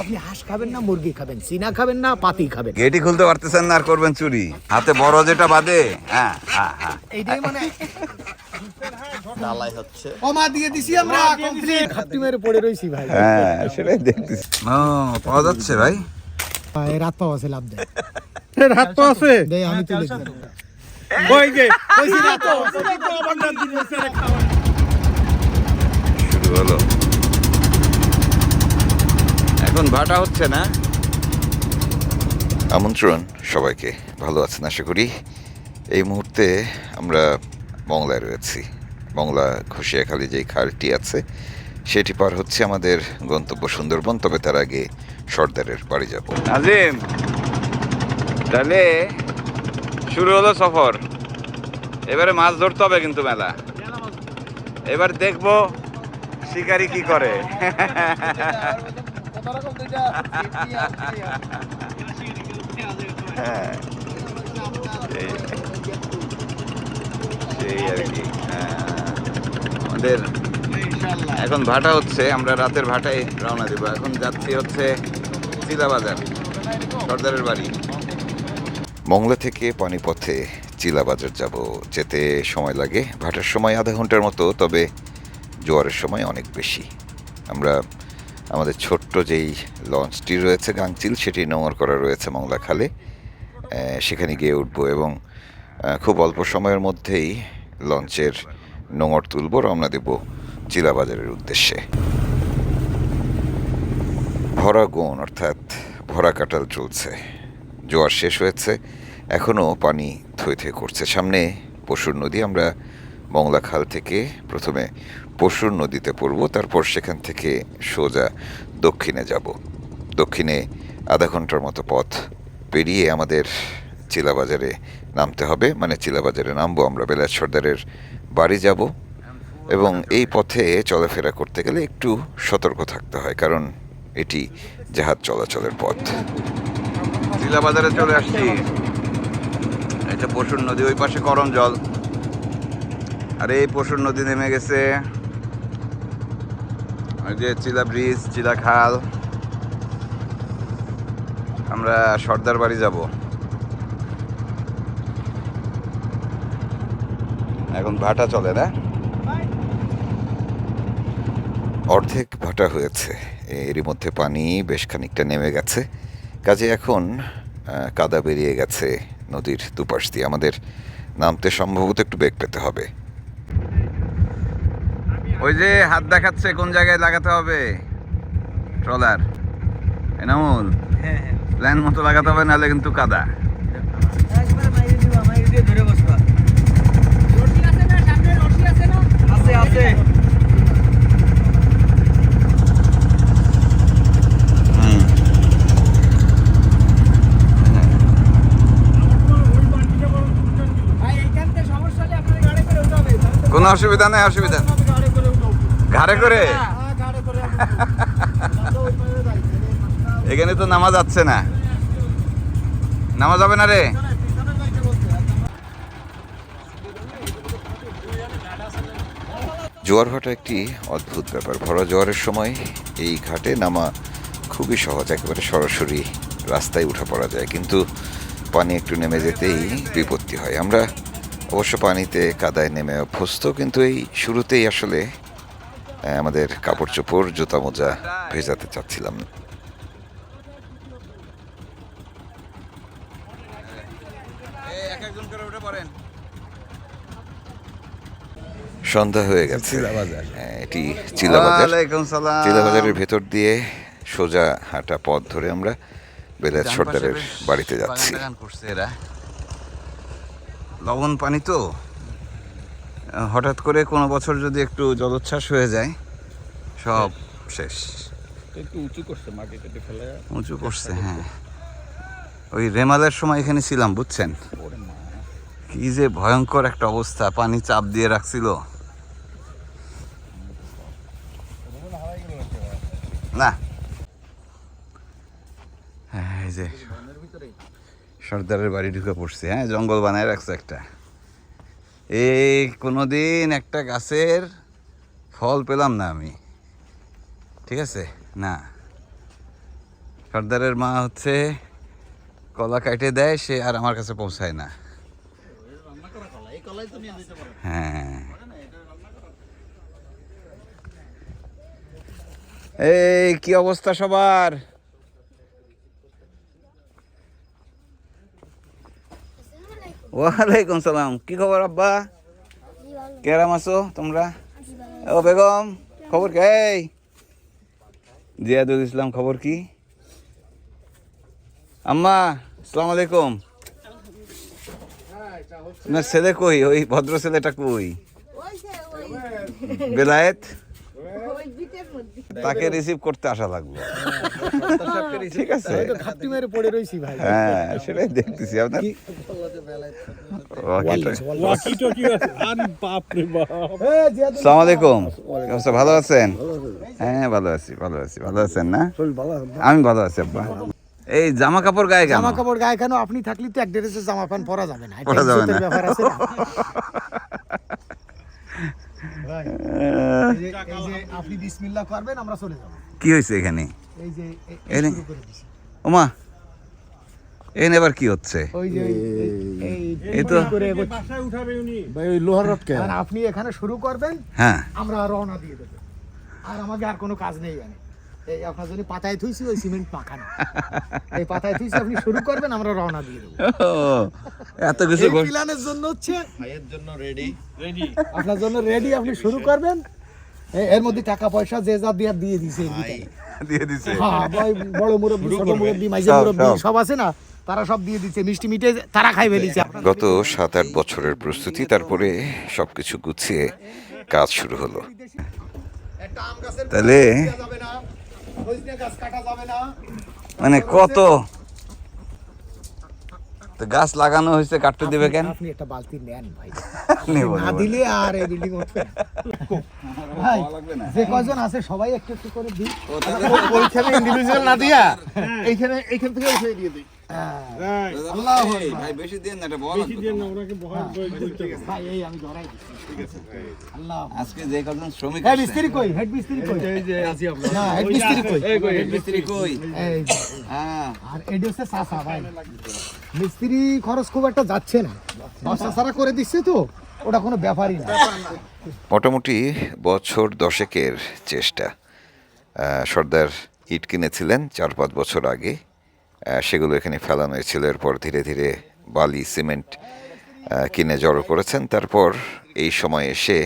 আপনি হাঁস খাবেন না মুরগি খাবেন সিনা খাবেন না পাতি খাবেন? গেটই খুলতে পারতেছেন না আর করবেন চুরি। হাতে বড় যেটা বাদে। হ্যাঁ হ্যাঁ হ্যাঁ। এইটাই মানে ডালাই হচ্ছে। কমা দিয়ে দিছি আমরা কমপ্লিট হাতটি মেরে পড়ে রইছি ভাই। হ্যাঁ সেটাই দেখতেছি। ও পাওয়া যাচ্ছে ভাই। এই রাত পাওয়া আছে লাভ দেয়। আমি তুলে দিই ওই যে শুরু হলো। এখন ভাটা হচ্ছে না? আমন্ত্রণ সবাইকে। ভালো আছেন? আশা করি এই মুহূর্তে আমরা মংলায় রয়েছি। মংলা ঘষিয়াখালী যেই খালটি আছে সেটি পার হচ্ছে আমাদের গন্তব্য সুন্দরবন তবে তার আগে সর্দারের বাড়ি যাব। নাজিম তাহলে শুরু হলো সফর। এবারে মাছ ধরতে হবে কিন্তু মেলা। এবার দেখব শিকারি কি করে। হ্যাঁ। সেই- সেই আর কি হ্যাঁ। আমাদের এখন ভাটা হচ্ছে আমরা রাতের ভাটায় রওনা দেবো। এখন যাচ্ছি হচ্ছে চিলাবাজার সর্দারের বাড়ি। মংলা থেকে পানিপথে চিলাবাজার যাব। যেতে সময় লাগে। ভাটার সময় আধা ঘণ্টার মতো তবে জোয়ারের সময় অনেক বেশি। আমরা আমাদের ছোট্ট যেই লঞ্চটি রয়েছে গাংচিল সেটি নোংর করা রয়েছে মংলাখালে সেখানে গিয়ে উঠবো এবং খুব অল্প সময়ের মধ্যেই লঞ্চের নোঙর তুলব, রওনা দেব চিলাবাজারের উদ্দেশ্যে। ভরা গোন, অর্থাৎ ভরা কাটাল চলছে। জোয়ার শেষ হয়েছে এখনও পানি থই থই করছে। সামনে পশুর নদী, আমরা মংলা খাল থেকে প্রথমে পশুর নদীতে পড়ব, তারপর সেখান থেকে সোজা দক্ষিণে যাব। দক্ষিণে আধা ঘণ্টার মতো পথ পেরিয়ে আমাদের চিলাবাজারে নামতে হবে। মানে চিলাবাজারে নামবো, আমরা বেলায় সর্দারের বাড়ি যাব। এবং এই পথে চলাফেরা করতে গেলে একটু সতর্ক থাকতে হয়, কারণ এটি জাহাজ চলাচলের পথ। চিলাবাজারে চলে আসছি। এটা পশুর নদী, ওই পাশে করম জল। আর, এই পশুর নদী নেমে গেছে। যে চিলা ব্রিজ, চিলা খাল। আমরা সর্দার বাড়ি যাব। এখন ভাটা চলে না? অর্ধেক ভাটা হয়েছে। এরই মধ্যে পানি বেশ খানিকটা নেমে গেছে। কাজে এখন কাদা বেরিয়ে গেছে নদীর দুপাশ দিয়ে। আমাদের নামতে সম্ভবত একটু বেগ পেতে হবে। ওই যে হাত দেখাচ্ছে কোন জায়গায় লাগাতে হবে? ট্রলার। এনামুল প্ল্যান মতো লাগাতে হবে নাহলে কিন্তু কাদা। কোনো অসুবিধা নেই অসুবিধা। ঘাড়ে করে? এখানে তো নামা যাচ্ছে না। নামা যাবে না রে? জোয়ার ভাটা একটি অদ্ভুত ব্যাপার। ভরা জোয়ারের সময় এই ঘাটে নামা খুবই সহজ। একেবারে সরাসরি রাস্তায় উঠা পড়া যায়। কিন্তু পানি একটু নেমে যেতেই বিপত্তি হয়। আমরা অবশ্য পানিতে কাদায় নেমে অভ্যস্ত কিন্তু এই শুরুতেই আসলে আমাদের কাপড় চোপড় জুতা মোজা ভেজাতে চাচ্ছিলাম। না সন্ধ্যা হয়ে গেছে। হ্যাঁ, এটি চিলাবাজার। চিলাবাজারের ভেতর দিয়ে সোজা হাঁটা পথ ধরে আমরা বেলায়েত সর্দারের বাড়িতে যাচ্ছি। লবণ পানি তো? হঠাৎ করে কোনো বছর যদি একটু জলোচ্ছ্বাস হয়ে যায় সব শেষ। একটু উঁচু করছে একটু ফেলে। উঁচু করছে হ্যাঁ। ওই রেমালের সময় এখানে ছিলাম বুঝছেন? কি যে ভয়ঙ্কর একটা অবস্থা পানি চাপ দিয়ে রাখছিল। না। হ্যাঁ, এই যে সর্দারের বাড়ি ঢুকে পড়ছে হ্যাঁ জঙ্গল বানায় রাখছে একটা। এই কোনোদিন একটা গাছের ফল পেলাম না আমি। ঠিক আছে? না। সর্দারের মা হচ্ছে কলা কাটে দেয়, সে আর আমার কাছে পৌঁছায় না। হ্যাঁ। এই, কি অবস্থা সবার? ওয়ালাইকুম সালাম। কি খবর আব্বা? কেরাম আছো তোমরা? ও বেগম খবর কি? জিয়াদুল ইসলাম খবর কি? আম্মা আসসালামু আলাইকুম। না ছেলে কই? ওই ভদ্র ছেলেটা কই? বেলায়েত? তাকে রিসিভ করতে আসা লাগবে। ঠিক আছে। ঘাপটি মেরে পড়ে রইছি ভাই। হ্যাঁ সেটাই দেখতেছি। আপনার আলাইকুম। ভালো আছেন? হ্যাঁ ভালো আছি ভালো আছি। ভালো আছেন না? আমি ভালো আছি আব্বা। এই জামা কাপড় গায়ে জামা কাপড় গায়ে কেন? আপনি থাকলে তো এক ড্রেসের জামা প্যান্ট পরা যাবে না। পরা যাবে না। ব্যাপার আছে না ভাই, এই যে- এই যে আপনি বিসমিল্লাহ করবেন আমরা চলে যাব। কি হয়েছে এখানে? এই যে ওমা এবার কি হচ্ছে? এই- তো উঠাবে আপনি এখানে শুরু করবেন হ্যাঁ। আমরা রওনা দিয়ে দেবো। আর আমাকে আর কোনো কাজ নেই এখানে। এই আপনার জন্য পাতায় থুইছি ওই সিমেন্ট মাখানো এই পাতায় থুইছি আপনি শুরু করবেন আমরা রওনা দিয়ে দেবো। এত কিছু এই ঘট- প্ল্যানের জন্য হচ্ছে রেডি আপনার জন্য রেডি আপনি শুরু করবেন। এর মধ্যে টাকা পয়সা যে যা দিয়ে দিয়ে দিছে দিয়ে দিছে। হ্যাঁ বড় মুরব্বী ছোট মুরব্বী সব, মুরব্বী সব। সব আছে না? তারা সব দিয়ে দিচ্ছে মিষ্টি মিটে তারা খাই ফেলিছে গত সাত আট বছরের প্রস্তুতি তারপরে সবকিছু গুছিয়ে কাজ শুরু হলো। তাহলে মানে কত? তো গাছ লাগানো হয়েছে কাটতে দেবে কেন? আপনি একটা বালতি নেন ভাই। নেব, না দিলে আর এই বিল্ডিং উঠবে ভাই যে কয়জন আছে সবাই একটু একটু করে দিই। ওইখানে ইন্ডিভিজুয়াল না দিয়া এইখানে এইখান থেকে উঠে দিয়ে দিই। আল্লাহ ভাই। বেশি দিন না এটা বল বেশি দিয়ে না ওনাকে বহাল করে দিতে হবে। ভাই এই আমি ধরাই দিচ্ছি আল্লাহ আজকে যে কজন শ্রমিক হেড মিস্ত্রি কই? হেড মিস্ত্রি কই? না হেড মিস্ত্রি কই? হেড মিস্ত্রি কই? এই যে। আর এডি হচ্ছে চাষা ভাই। মিস্ত্রি খরচ খুব একটা যাচ্ছে না। বস্তা সারা করে দিচ্ছে তো, ওটা কোনো ব্যাপারই না। মোটামুটি বছর দশেকের চেষ্টা। সর্দার ইট কিনেছিলেন চার পাঁচ বছর আগে। সেগুলো এখানে ফেলানো হয়েছিল। এরপর ধীরে ধীরে বালি, সিমেন্ট কিনে জড়ো করেছেন। তারপর এই সময় এসে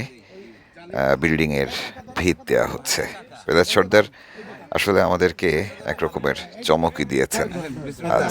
বিল্ডিংয়ের ভিত দেওয়া হচ্ছে। বেলাত সর্দার, আসলে আমাদেরকে এক রকমের চমকই দিয়েছেন আজ।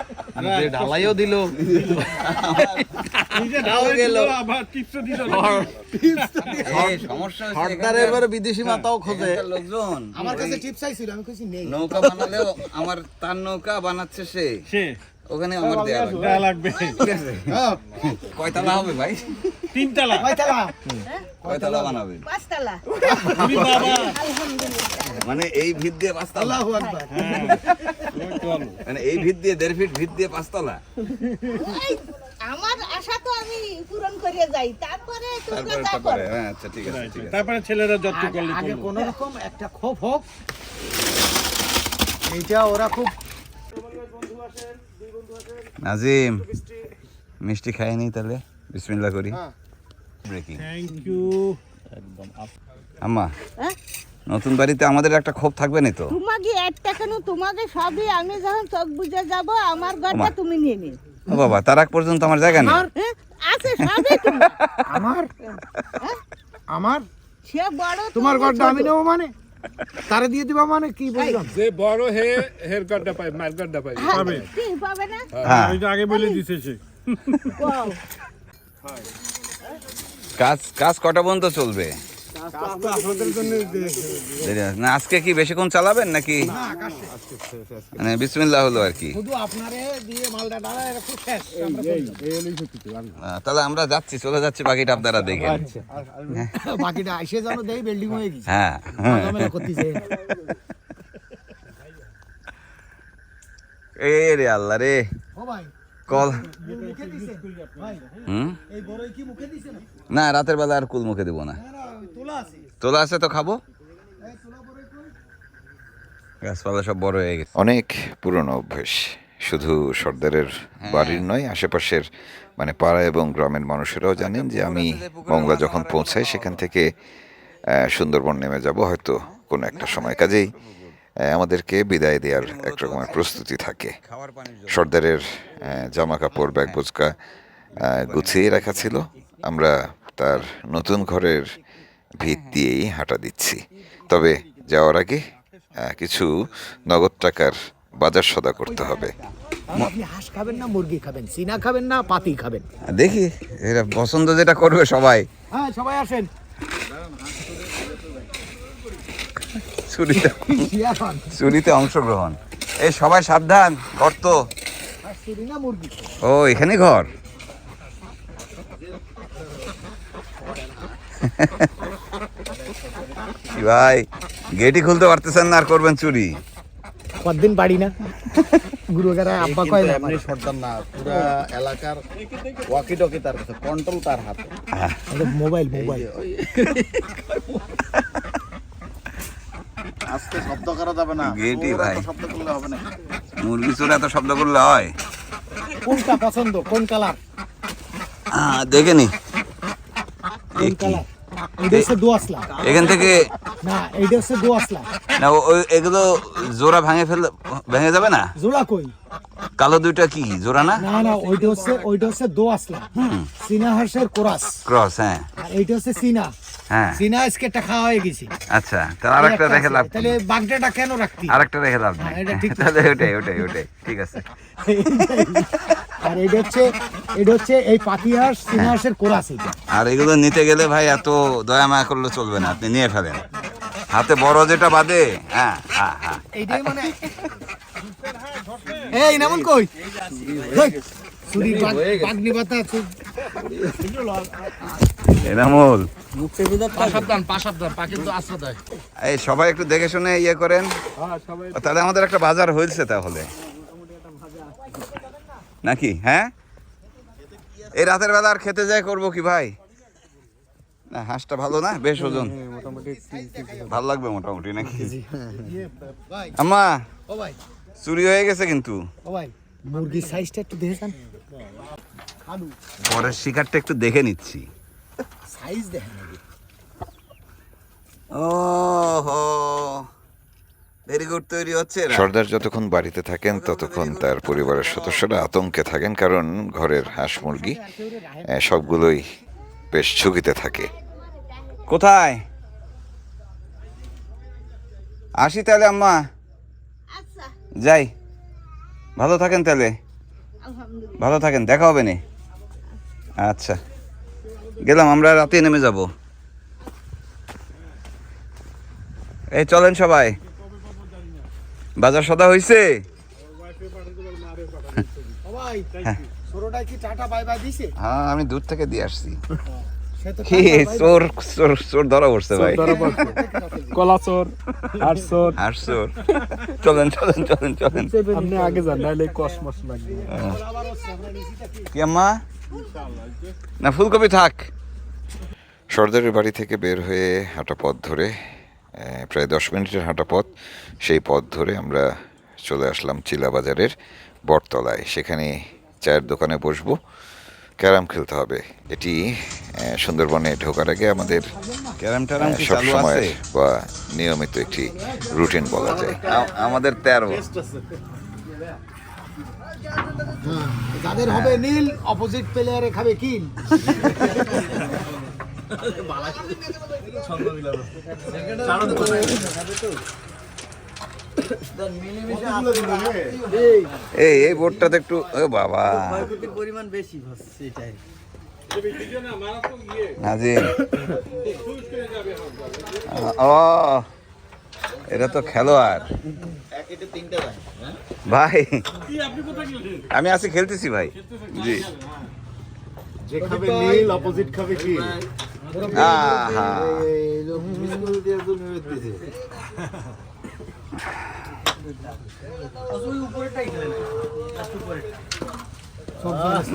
নিজে ঢালাইও দিল। বিদেশি মাতাও খোঁজে। লোকজন। আমার কাছে টিপস চাইছিল আমি কইছি নেই। নৌকা বানালেও আমার তার নৌকা বানাচ্ছে সে। সে? ওখানে আমার দেয়া লাগবে। আছে। কয়তলা হবে ভাই? তিনতলা। কয়তলা? কয়তলা বানাবেন? পাঁচতলা। বাবা আলহামদুলিল্লাহ। মানে এই ভিত দিয়ে পাঁচতলা। চলো মানে এই ভিত দিয়ে দেড় ফিট ভিত দিয়ে পাঁচতলা। আমার আশা তো আমি পূরণ করে যাই। তারপরে তারপরে যা তারপরে করো। হ্যাঁ আচ্ছা ঠিক আছে ঠিক আছে। তারপরে ছেলেরা যত্ন আগে- করলে আগে কোন রকম একটা ক্ষোভ হোক এইটা ওরা খুব নাজিম মিষ্টি খাইনি তাহলে? বিসমিল্লাহ করি। ব্রেকিং থ্যাংক ইউ একদম আম্মা। হ্যাঁ? নতুন বাড়িতে আমাদের একটা ক্ষোভ থাকবে না তো? তোমাকে একটা কেন? তোমাকে সবই আমি যখন চোখ বুঝে যাব আমার ঘরটা তুমি নিয়ে নিও। ও বাবা তার আগ পর্যন্ত আমার জায়গা নেই। হ্যাঁ? আছে সবই আমার? আমার? সে বড় তোমার তুমি ঘরটা আমি। নেব মানে? তারে দিয়ে দিবা মানে? কি বললাম? যে বড় হে হের গাড্ডা পাই মার গাড্ডা পাই হ্যাঁ, পাবে? কি পাবে না? হ্যাঁ। ওই তো আগে বলে দিছে সে। কাজ কাজ কটা পর্যন্ত চলবে। না আজকে কি বেশিক্ষণ চালাবেন নাকি? মানে বিসমিল্লাহ হলো আর কি। তাহলে আমরা যাচ্ছি চলে যাচ্ছি বাকিটা আপনারা দেখেন। বাকিটা আইসে জানো দেই বিল্ডিং হয়ে গেছে। হ্যাঁ এ রে আল্লাহ রে। কল হুম? এই বড়ই কি মুখে দিছে না? না রাতের বেলা আর কুল মুখে দেবো না। তোলা আছে তোলা আছে তো খাব? গাছপালা সব বড় হয়ে গেছে। অনেক পুরনো অভ্যেস। শুধু সর্দারের বাড়ির নয় আশেপাশের মানে পাড়া এবং গ্রামের মানুষেরাও জানেন যে আমি মংলা যখন পৌঁছাই সেখান থেকে সুন্দরবন নেমে যাব। হয়তো কোনো একটা সময় কাজেই আমাদেরকে বিদায় দেওয়ার এক রকমের প্রস্তুতি থাকে। সর্দারের জামা কাপড় ব্যাগ বোচকা গুছিয়ে রাখা ছিল। আমরা তার নতুন ঘরের ভিত দিয়েই হাঁটা দিচ্ছি। তবে যাওয়ার আগে কিছু নগদ টাকার বাজার সদা করতে হবে। হাঁস খাবেন না মুরগি খাবেন সিনা খাবেন না পাতি খাবেন? দেখি এরা পছন্দ যেটা করবে সবাই। হ্যাঁ সবাই আসেন। চুরিতে চুরিতে অংশগ্রহণ। এই সবাই সাবধান না মুরগি। ও এখানে ঘর কি ভাই গেটই খুলতে পারতেছেন না আর করবেন চুরি। কতদিন না? গুরুগারা আব্বা কয় না? সর্দার না পুরা এলাকার ওয়াকি টকি তার কাছে কন্ট্রোল তার হাতে। মোবাইল মোবাইল আজকে শব্দ করা যাবে না গেটই ভাই। শব্দ করলে হবে না। মুরগি চোরে এত শব্দ করলে হয়? কোনটা পছন্দ? কোন কালার দেখে নি এ কোন কি? কালার এটা হচ্ছে দোয়াশলা এখান থেকে না এটা হচ্ছে দোয়াশলা না ওই এগুলো জোড়া ভাঙে ফেললে ভেঙে যাবে না? জোড়া কই? কালো দুইটা কি জোড়া না? না না ওইটা হচ্ছে ওইটা হচ্ছে দোয়াশলা সিনা হাঁসের কোরাস। ক্রস হ্যাঁ। আর এইটা হচ্ছে সিনা হ্যাঁ। সিনা আজকে একটা খাওয়া হয়ে গেছি। আচ্ছা তাহলে আরেকটা রেখে লাভ তাহলে বাগদাটা কেন রাখতি আরেকটা রেখে লাভ নেই। হ্যাঁ। তাহলে ওটাই ওটাই ওটাই ঠিক আছে। আর এটা হচ্ছে এটা হচ্ছে এই কোরাস এটা। আর এগুলো নিতে গেলে ভাই এত দয়া মায়া করলে চলবে না আপনি নিয়ে ফেলেন। হাতে বড় যেটা বাদে হ্যাঁ হ্যাঁ হ্যাঁ। এইটাই মানে এই নামন কই? চুরি এনামুল এই সবাই একটু দেখে শুনে ইয়ে করেন। তাহলে আমাদের একটা বাজার হয়েছে তাহলে। নাকি হ্যাঁ? এই রাতের বেলা আর খেতে যাই করব কি ভাই? না হাঁসটা ভালো না? বেশ ওজন। ভালো লাগবে মোটামুটি নাকি? আম্মা চুরি হয়ে গেছে কিন্তু। ও মুরগির সাইজটা একটু দেখেছেন পরের শিকারটা একটু দেখে নিচ্ছি। সাইজ দেখেন ও হো ভেরি গুড তৈরি হচ্ছে এরা। সর্দার যতক্ষণ বাড়িতে থাকেন ততক্ষণ তার পরিবারের সদস্যরা আতঙ্কে থাকেন কারণ ঘরের হাঁস মুরগি সবগুলোই বেশ ঝুঁকিতে থাকে। কোথায়? আসি তাহলে আম্মা। আচ্ছা। যাই। ভালো থাকেন তাহলে। ভালো থাকেন দেখা হবে নি। আচ্ছা। গেলাম আমরা রাতে নেমে যাব। এই চলেন সবাই। বাজার সদা হয়েছে হ্যাঁ। ছোটটা কি টাটা বাই বাই দিছে? আমি দূর থেকে দিয়ে আসছি। কি চোর চোর চোর ধরা পড়ছে ভাই। কলা চোর আর চোর। আর চোর। চলেন চলেন চলেন চলেন। আপনি আগে যান নাহলে কসমস লাগবে। আবার হচ্ছে, আমরা নিচিটা কি? কি আম্মা? না ফুলকপি থাক। সর্দারের বাড়ি থেকে বের হয়ে হাঁটা পথ ধরে প্রায় দশ মিনিটের হাঁটা পথ। সেই পথ ধরে আমরা চলে আসলাম চিলা বাজারের বটতলায়। সেখানে চায়ের দোকানে বসবো। ক্যারাম খেলতে হবে। এটি সুন্দরবনে ঢোকার আগে আমাদের ক্যারাম ট্যারাম কি সব সময় বা নিয়মিত একটি রুটিন বলা যায়। আমাদের তেরো। যাদের হবে নীল অপোজিট প্লেয়ারে খাবে কিল। এই এই বোর্ডটাতে একটু ও বাবা। নাজিম। ও এটা তো খেলোয়াড়। ভাই আমি আছি খেলতেছি ভাই। জি। যে খাবে নীল অপোজিট খাবে কি?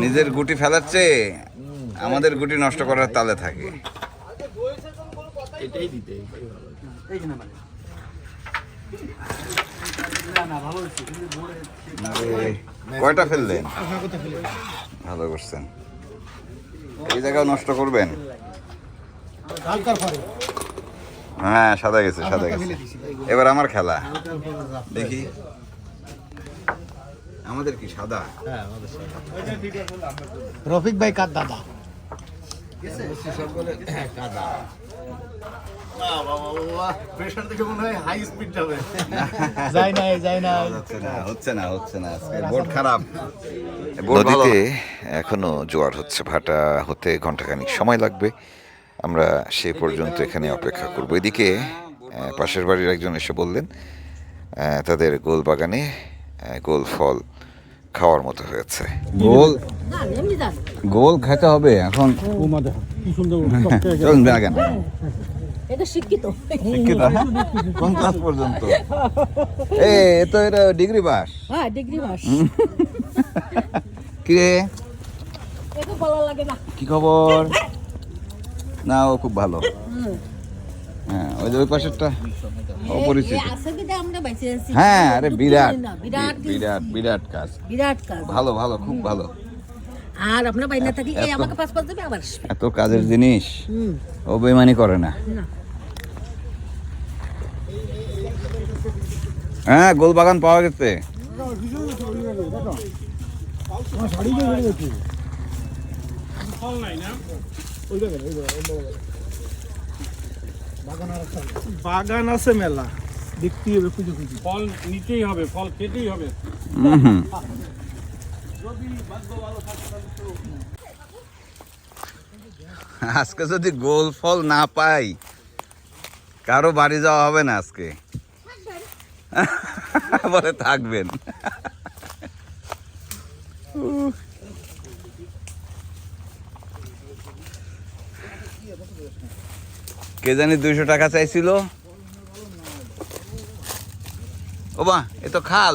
নিজের গুটি ফেলাচ্ছে, আমাদের গুটি নষ্ট করার তালে থাকে। কয়টা ফেললেন? ভালো করছেন। এই জায়গাও নষ্ট করবেন? হ্যাঁ সাদা গেছে সাদা গেছে। এবার আমার খেলা। দেখি। আমাদের কি সাদা? রফিক ভাই কার দাদা? মনে হয় হাই স্পিড যাবে যাই নাই যাই নাই হচ্ছে না হচ্ছে না হচ্ছে না আজকে। বোর্ড খারাপ। বোর্ড ভালো। নদীতে এখনও জোয়ার হচ্ছে ভাটা হতে ঘন্টাখানিক সময় লাগবে। আমরা সে পর্যন্ত এখানে অপেক্ষা করব। এদিকে পাশের বাড়ির একজন এসে বললেন তাদের গোল বাগানে গোল ফল খাওয়ার মতো হয়েছে। গোল? গোল খেতে হবে এখন চলুন বাগান এটা শিক্ষিত। শিক্ষিত হ্যাঁ? কোন ক্লাস পর্যন্ত? এ তো এটা ডিগ্রি পাস। হ্যাঁ ডিগ্রি মাস কি রে লাগে না। কি খবর? না ও খুব ভালো। হ্যাঁ ওই যে ওই পাশেরটা অপরিচিত। হ্যাঁ আরে বিরাট। বিরাট বিরাট বিরাট কাজ। বিরাট কাজ। ভালো ভালো খুব ভালো। আর আপনার বাইনা থাকলে এই এত- আমাকে পাস পাস দেবে আবার এত কাজের জিনিস ও বেমানি করে না। হ্যাঁ গোল বাগান পাওয়া গেছে। বাগান আছে মেলা। দেখতেই হবে খুঁজে খুঁজে। ফল নিতেই হবে ফল খেতেই হবে। আজকে যদি গোল ফল না পাই কারও বাড়ি যাওয়া হবে না আজকে। বলে থাকবেন। কে জানি দুইশো টাকা চাইছিল? ও বা এ তো খাল।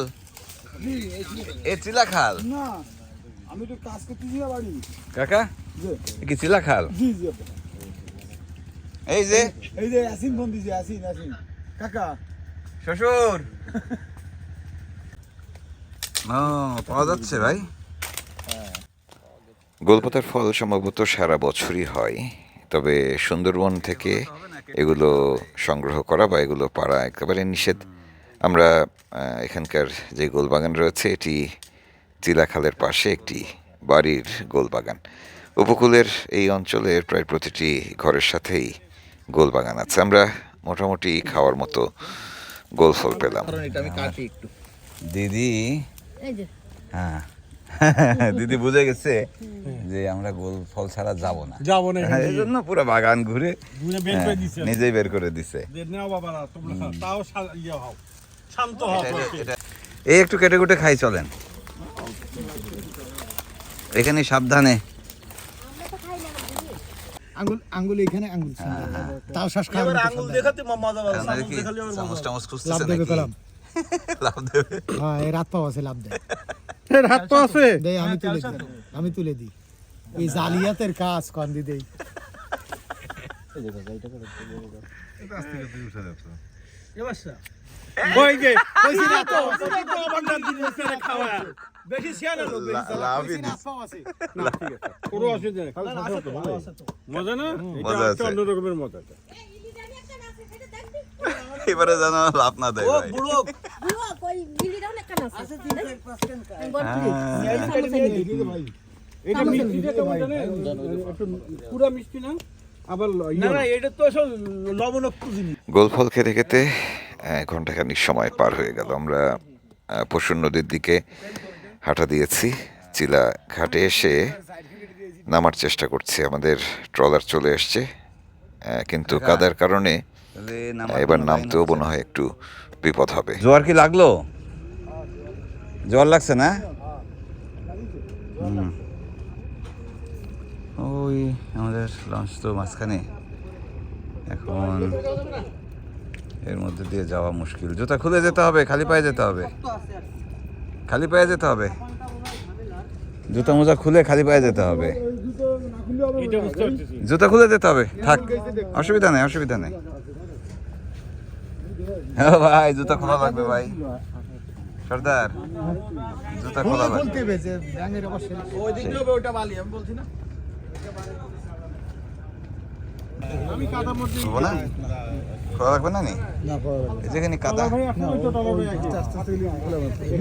এ চিলা খাল। না আমি তো কাজ করতেছি না বাড়ি। কাকা কি চিলা খাল? জি জি এই যে। এই যে আসিন ফোন দিছে আসিন আসিন কাকা। শ্বশুর। ও পাওয়া যাচ্ছে ভাই। গোলপাতার ফল সম্ভবত সারা বছরই হয়। তবে সুন্দরবন থেকে এগুলো সংগ্রহ করা বা এগুলো পাড়া একেবারে নিষেধ। আমরা এখানকার যে গোলবাগান রয়েছে এটি চিলাখালের পাশে একটি বাড়ির গোলবাগান। উপকূলের এই অঞ্চলের প্রায় প্রতিটি ঘরের সাথেই গোলবাগান আছে। আমরা মোটামুটি খাওয়ার মতো গোল ফল পেলাম। দিদি? হ্যাঁ। দিদি বুঝে গেছে যে আমরা গোল ফল ছাড়া যাব না। যাব না হ্যাঁ, এই জন্য পুরো বাগান ঘুরে ঘুরে বের করে দিছে। হ্যাঁ, নিজেই বের করে দিছে। নাও বাবা তোমরা তাও শা- ইয়ে হও শান্ত হও এই একটু কেটে কুটে খাই চলেন। এখানে সাবধানে। আঙ্গুল আঙ্গুল এখানে আঙ্গুল তাও শ্বাস খাওয়ার মতো আঙ্গুল দেখাতে মজা পাবে চামচ টামচ খুঁজতেছে নাকি? লাভ দেবে। হ্যাঁ এই রাত পাওয়া আছে লাভ দেয়। হাত তো আছে? দেই আমি তুলে দিই আমি তুলে দিই। এই জালিয়াতের কাজ কন্দি দেই। মজা না। অন্য রকমের মজা। এবারে যেন লাভ না দেয় ভাই। বুড়ো কই বিড়িটা অনেক কান আছে আমি বল প্লিজ এটা মিষ্টি এটা কেমন জানেন একটু পুরা মিষ্টি না? আবার না না এটা তো আসল লবণাক্ত জিনিস। গোল ফল খেতে খেতে ঘন্টাখানিক সময় পার হয়ে গেল। আমরা পশুর নদীর দিকে হাঁটা দিয়েছি। চিলা ঘাটে এসে নামার চেষ্টা করছি। আমাদের ট্রলার চলে এসছে। কিন্তু কাদার কারণে এবার কোনো নামতেও মনে হয় একটু বিপদ হবে। জোয়ার কি লাগল? জোয়ার লাগছে না? হুম। ওই আমাদের লঞ্চ তো মাঝখানে। এখন এর মধ্যে দিয়ে যাওয়া মুশকিল। জুতা খুলে যেতে হবে খালি পায়ে যেতে হবে। খালি পায়ে যেতে হবে। জুতা মোজা খুলে খালি পায়ে যেতে হবে। এটা জুতা খুলে যেতে হবে। থাক অসুবিধা নেই অসুবিধা নেই। হ্যাঁ ভাই জুতা খোলা লাগবে ভাই। সর্দার জুতা খোলা লাগবে। বলতে হবে যে ব্যাঙের অবশ্যই খুলবো না। খোলা লাগবে না নি? এই যেখানে কাদা।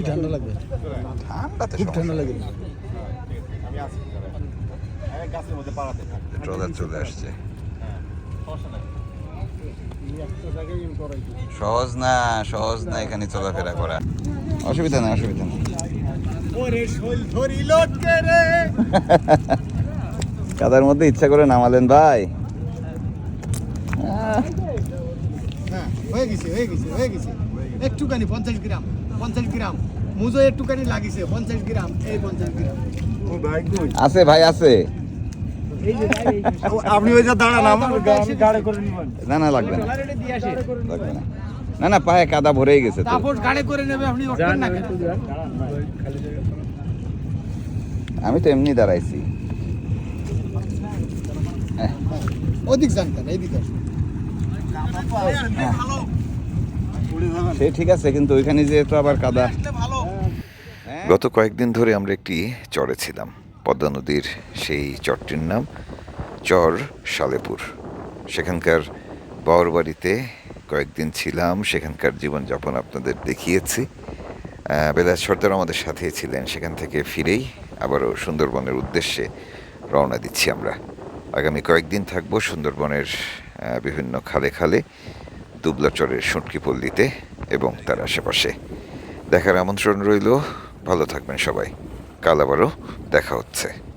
ঠান্ডা লাগবে। ঠান্ডা লাগে ট্রলার চলে আসছে। সহজ না সহজ না এখানে চলাফেরা করা। অসুবিধা না অসুবিধা না কাদার মধ্যে ইচ্ছা করে নামালেন ভাই। হ্যাঁ হয়ে গেছে হয়ে গেছে হয়ে গেছে। একটুখানি পঞ্চাশ গ্রাম পঞ্চাশ গ্রাম। মুজো একটুখানি লাগিছে পঞ্চাশ গ্রাম এই পঞ্চাশ গ্রাম। আছে ভাই আছে। আপনি ওই যে দাঁড়ান আমার গাড়ি করে নিবেন। না না লাগবে না। লাগবে না না না পায়ে কাদা ভরেই গেছে তো। গাড়ি করে নেবে আপনি উঠবেন না আমি তো এমনি দাঁড়াইছি। ওদিক কেন? এইদিকে সে ঠিক আছে কিন্তু ওইখানে যেহেতু আবার কাদা। গত কয়েকদিন ধরে আমরা একটি চরে ছিলাম। পদ্মা নদীর সেই চরটির নাম চর সালেপুর। সেখানকার বাওর বাড়িতে কয়েকদিন ছিলাম, সেখানকার জীবনযাপন আপনাদের দেখিয়েছি। বেলা সর্দার আমাদের সাথে ছিলেন, সেখান থেকে ফিরেই আবারও সুন্দরবনের উদ্দেশ্যে রওনা দিচ্ছি আমরা। আগামী কয়েকদিন থাকব সুন্দরবনের বিভিন্ন খালে খালে, দুবলাচরের সুটকি পল্লীতে এবং তার আশেপাশে। দেখার আমন্ত্রণ রইল, ভালো থাকবেন সবাই। কাল আবারও দেখা হচ্ছে।